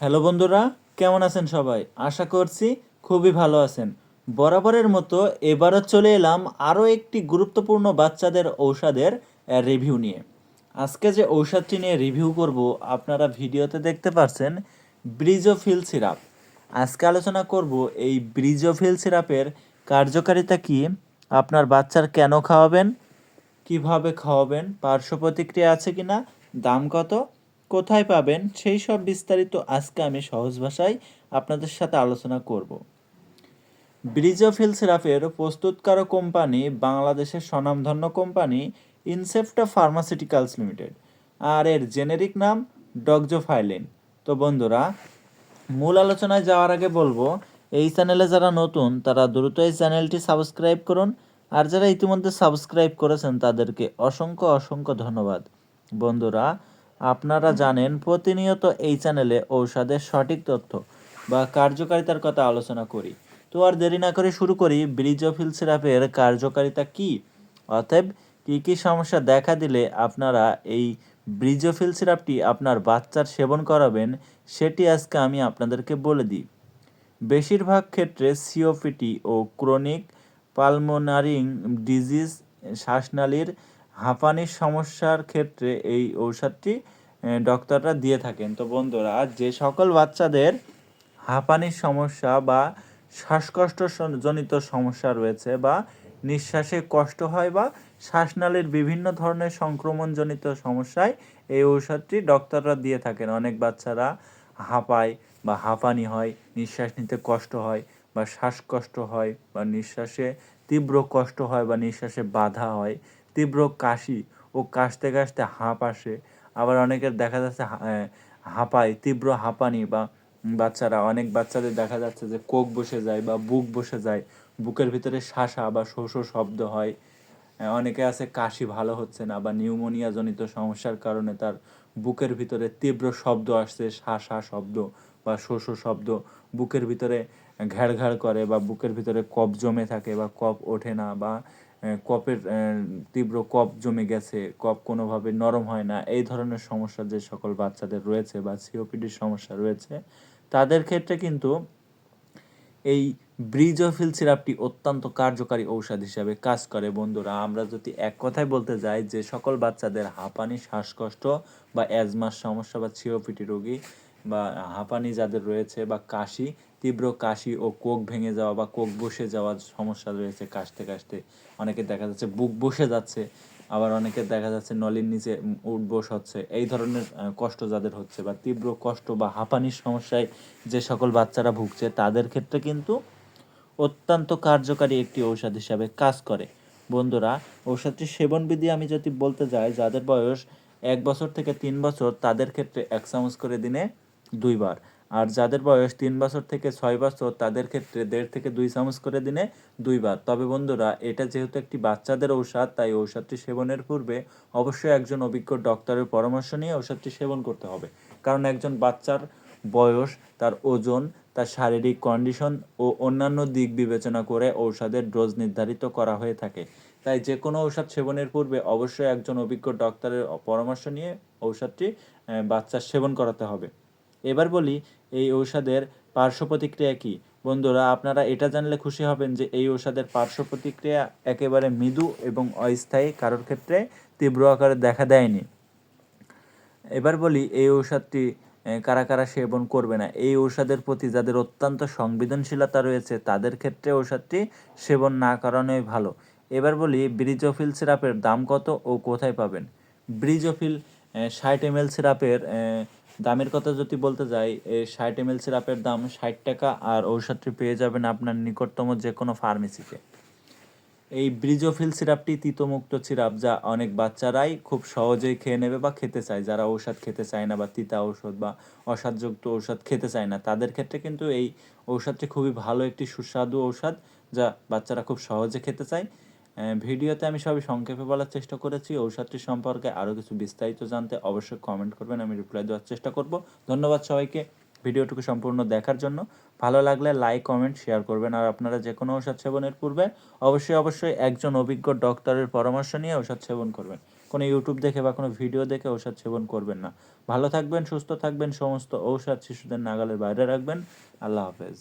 Hello বন্ধুরা, কেমন আছেন সবাই? আশা করছি খুবই ভালো আছেন। বরাবরের মতো এবারও চলে এলাম আরও একটি গুরুত্বপূর্ণ বাচ্চাদের ঔষধের রিভিউ নিয়ে। আজকে যে ঔষধটি নিয়ে রিভিউ করব, আপনারা ভিডিওতে দেখতে পাচ্ছেন ব্রিজোফিল সিরাপ আজকে আলোচনা করব এই ব্রিজোফিল সিরাপের কার্যকারিতা কি, আপনার বাচ্চার কেন খাওয়াবেন, কীভাবে খাওয়াবেন, পার্শ্ব প্রতিক্রিয়া আছে কিনা, দাম কত কোথায় পাবেন, সেই সব বিস্তারিত আজকে আমি সহজ ভাষায় আপনাদের সাথে আলোচনা করব। ব্রিজ ব্রিজোফিল সিরাপের প্রস্তুতকারক কোম্পানি, বাংলাদেশের স্বনামধন্য কোম্পানি ইনসেপ্টা ফার্মাসিউটিক্যালস লিমিটেড আর এর জেনেরিক নাম ডগজোফাইলিন তো বন্ধুরা, মূল আলোচনায় যাওয়ার আগে বলব, এই চ্যানেলে যারা নতুন, তারা দ্রুত এই চ্যানেলটি সাবস্ক্রাইব করুন। আর যারা ইতিমধ্যে সাবস্ক্রাইব করেছেন, তাদেরকে অসংখ্য অসংখ্য ধন্যবাদ। বন্ধুরা আপনারা জানেন প্রতিনিয়ত এই চ্যানেলে ঔষধের সঠিক তথ্য বা কার্যকারিতার কথা আলোচনা করি। তো আর দেরি না করে শুরু করি ব্রিজোফিল সিরাপের কার্যকারিতা কি? অতএব, কী কী সমস্যা দেখা দিলে আপনারা এই ব্রিজোফিল সিরাপটি আপনার বাচ্চার সেবন করাবেন, সেটি আজকে আমি আপনাদেরকে বলে দিই। বেশিরভাগ ক্ষেত্রে সিওপিটি ও ক্রনিক পালমোনারিং ডিজিজ, শ্বাসনালীর হাঁপানির সমস্যার ক্ষেত্রে এই ঔষধটি ডক্টররা দিয়ে থাকেন। তো বন্ধুরা, যে সকল বাচ্চাদের হাঁপানির সমস্যা বা শ্বাসকষ্ট জনিত সমস্যা রয়েছে বা নিঃশ্বাসে কষ্ট হয় বা শ্বাসনালীর বিভিন্ন ধরনের সংক্রমণজনিত সমস্যায় এই ঔষধটি ডক্টররা দিয়ে থাকেন। অনেক বাচ্চারা হাঁপায় বা হাঁপানি হয়, নিঃশ্বাস নিতে কষ্ট হয় বা শ্বাসকষ্ট হয় বা নিঃশ্বাসে তীব্র কষ্ট হয় বা নিঃশ্বাসে বাধা হয়। তীব্র কাশি ও কাশতে কাশতে হাঁপ আসে। আবার অনেকের দেখা যাচ্ছে হাঁপায়, তীব্র হাঁপানি বা বাচ্চারা, অনেক বাচ্চাদের দেখা যাচ্ছে যে কোক বসে যায় বা বুক বসে যায়, বুকের ভিতরে শাসা বা শো শো শব্দ হয়। অনেকে আছে কাশি ভালো হচ্ছে না বা নিউমোনিয়া জনিত সমস্যার কারণে তার বুকের ভিতরে তীব্র শব্দ আসছে, শাসা শব্দ বা শো শো শব্দ। বুকের ভিতরে ঘ্যাড় ঘ্যাড় করে বা বুকের ভিতরে কফ জমে থাকে বা কফ ওঠে না বা আহ, তীব্র কফ জমে গেছে কফ কোনোভাবে নরম হয় না এই ধরনের সমস্যা যে সকল বাচ্চাদের রয়েছে বা সিওপিডির সমস্যা রয়েছে তাদের ক্ষেত্রে কিন্তু এই ব্রিজোফিল সিরাপটি অত্যন্ত কার্যকারী ঔষধ হিসাবে কাজ করে। বন্ধুরা আমরা যদি এক কথায় বলতে যাই যে সকল বাচ্চাদের হাঁপানি শ্বাসকষ্ট বা অ্যাজমার সমস্যা বা সিওপিটি রোগী বা হাঁপানি যাদের রয়েছে বা কাশি, তীব্র কাশি ও কোক ভেঙে যাওয়া বা কোক বসে যাওয়ার সমস্যা রয়েছে কাশতে কাশতে। অনেকে দেখা যাচ্ছে বুক বসে যাচ্ছে, আবার অনেকে দেখা যাচ্ছে নলির নিচে উঠবোস হচ্ছে। এই ধরনের কষ্ট যাদের হচ্ছে বা তীব্র কষ্ট বা হাঁপানির সমস্যায় যে সকল বাচ্চারা ভুগছে, তাদের ক্ষেত্রে কিন্তু অত্যন্ত কার্যকারী একটি ঔষধ হিসাবে কাজ করে। বন্ধুরা, ঔষধটির সেবনবিধি আমি যদি বলতে যাই, যাদের বয়স এক বছর থেকে তিন বছর, তাদের ক্ষেত্রে এক চামচ করে দিনে দুইবার। আর যাদের বয়স তিন বছর থেকে ছয় বছর, তাদের ক্ষেত্রে দেড় থেকে দুই চামচ করে দিনে দুইবার। তবে বন্ধুরা, এটা যেহেতু একটি বাচ্চাদের ঔষধ, তাই ঔষধটি সেবনের পূর্বে অবশ্যই একজন অভিজ্ঞ ডক্টরের পরামর্শ নিয়ে ঔষধটি সেবন করতে হবে। কারণ একজন বাচ্চার বয়স, তার ওজন, তার শারীরিক কন্ডিশন ও অন্যান্য দিক বিবেচনা করে ঔষধের ডোজ নির্ধারিত করা হয়ে থাকে। তাই যে কোনো ঔষধ সেবনের পূর্বে অবশ্যই একজন অভিজ্ঞ ডক্টরের পরামর্শ নিয়ে ঔষধটি বাচ্চার সেবন করাতে হবে। এবার বলি, এই ঔষধের পার্শ্ব প্রতিক্রিয়া কী? বন্ধুরা, আপনারা এটা জানলে খুশি হবেন যে এই ঔষধের পার্শ্ব প্রতিক্রিয়া একেবারে মৃদু এবং অস্থায়ী, কারোর ক্ষেত্রে তীব্র আকারে দেখা দেয়নি। এবার বলি, এই ঔষধটি কারা কারা সেবন করবে না? এই ঔষধের প্রতি যাদের অত্যন্ত সংবেদনশীলতা রয়েছে, তাদের ক্ষেত্রে ঔষধটি সেবন না করানোই ভালো। এবার বলি, ব্রিজোফিল সিরাপের দাম কত ও কোথায় পাবেন? ব্রিজোফিল ষাট এম এল সিরাপের দামের কথা যদি বলতে যাই এই ষাট এম এল সিরাপের দাম ষাট টাকা আর ঔষধটি পেয়ে যাবেন আপনার নিকটতম যে কোনো ফার্মেসিতে। এই ব্রিজোফিল সিরাপটি তিতমুক্ত সিরাপ যা অনেক বাচ্চারাই খুব সহজেই খেয়ে নেবে বা খেতে চায়। যারা ঔষধ খেতে চায় না বা তিতা ঔষধ বা অসাধযুক্ত ঔষধ খেতে চায় না, তাদের ক্ষেত্রে কিন্তু এই ঔষধটি খুবই ভালো একটি সুস্বাদু ঔষধ যা বাচ্চারা খুব সহজে খেতে চায়। ভিডিওতে আমি সবই সংক্ষেপে বলার চেষ্টা করেছি। ঔষধটি সম্পর্কে আরও কিছু বিস্তারিত জানতে অবশ্যই কমেন্ট করবেন, আমি রিপ্লাই দেওয়ার চেষ্টা করব। ধন্যবাদ সবাইকে ভিডিওটুকু সম্পূর্ণ দেখার জন্য। ভালো লাগলে লাইক কমেন্ট শেয়ার করবেন। আর আপনারা যে কোনো ঔষধ সেবনের পূর্বে অবশ্যই অবশ্যই একজন অভিজ্ঞ ডক্টরের পরামর্শ নিয়ে ঔষধ সেবন করবেন। কোনো ইউটিউব দেখে বা কোনো ভিডিও দেখে ঔষধ সেবন করবেন না। ভালো থাকবেন, সুস্থ থাকবেন, সমস্ত ঔষধ শিশুদের নাগালের বাইরে রাখবেন। আল্লাহ হাফেজ।